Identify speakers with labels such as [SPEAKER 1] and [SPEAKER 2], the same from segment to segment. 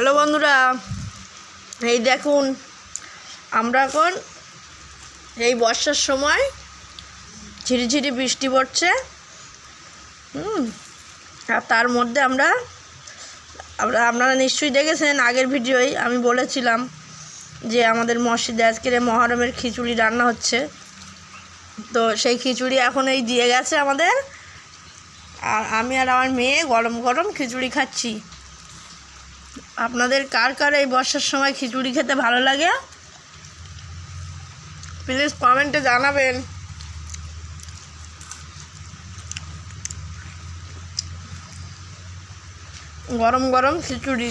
[SPEAKER 1] Hello বন্ধুরা, এই দেখুন, আমরা এখন এই বর্ষার সময় ঝিরিঝিরি বৃষ্টি পড়ছে, হুম, আর তার মধ্যে আমরা আমরা, আপনারা নিশ্চয়ই দেখেছেন আগের ভিডিওয় আমি বলেছিলাম যে আমাদের মসজিদে আজকের মহরমের খিচুড়ি রান্না হচ্ছে। তো সেই খিচুড়ি এখন এই দিয়ে গেছে আমাদের, আর আমি আর আমার মেয়ে গরম গরম খিচুড়ি খাচ্ছি। আপনাদের কার কার এই বর্ষার সময় খিচুড়ি খেতে ভালো লাগে? প্লিজ কমেন্টে জানাবেন। গরম গরম খিচুড়ি।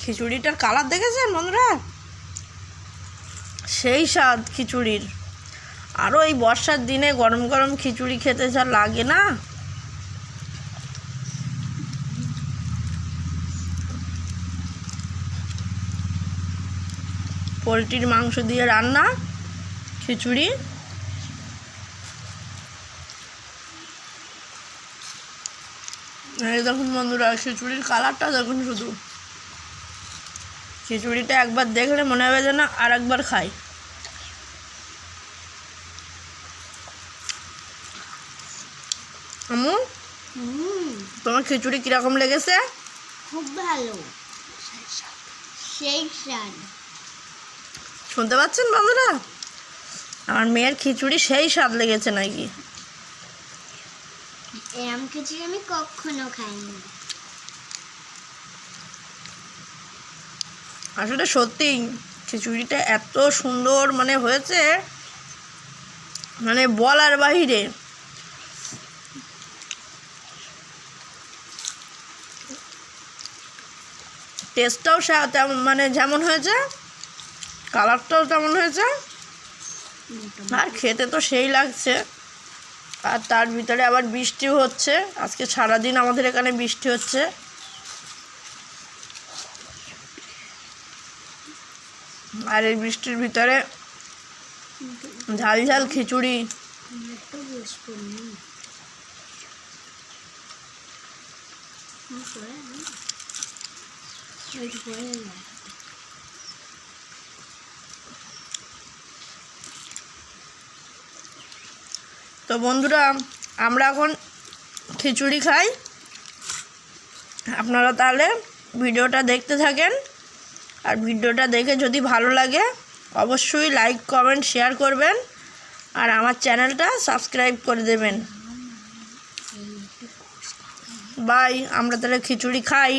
[SPEAKER 1] খিচুড়িটার কালার দেখেছেন বন্ধুরা? সেই স্বাদ খিচুড়ির। আরও এই বর্ষার দিনে গরম গরম খিচুড়ি খেতে যা লাগে না? পোলট্রির মাংস দিয়ে রান্না খিচুড়ি। এই দেখুন বন্ধুরা খিচুড়ির কালারটা দেখুন শুধু। খিচুড়িটা একবার দেখলে মনে হবে যে না আর একবার খাই আমু তোমার খিচুড়ি কীরকম লেগেছে?
[SPEAKER 2] খুব ভালো। সেই স্বাদ।
[SPEAKER 1] শুনতে পাচ্ছেন বন্ধুরা? আমার মেয়ের খিচুড়ি সেই স্বাদ লেগেছে নাকি?
[SPEAKER 2] এরম খিচুড়ি আমি কখনো খাইনি।
[SPEAKER 1] আসলে সত্যি খিচুড়িটা এত সুন্দর মানে হয়েছে মানে বলার বাহিরে। টেস্টটাও মানে যেমন হয়েছে কালারটাও তেমন হয়েছে, আর খেতে তো সেই লাগছে। আর তার ভিতরে আবার বৃষ্টিও হচ্ছে। আজকে সারাদিন আমাদের এখানে বৃষ্টি হচ্ছে। আর এই বৃষ্টির ভিতরে ঝাল ঝাল খিচুড়ি। তো বন্ধুরা, আমরা এখন খিচুড়ি খাই। আপনারা তাহলে ভিডিওটা দেখতে থাকেন। আর ভিডিওটা দেখে যদি ভালো লাগে, অবশ্যই লাইক কমেন্ট শেয়ার করবেন। আর আমার চ্যানেলটা সাবস্ক্রাইব করে দেবেন। বাই আমরা তাহলে খিচুড়ি খাই।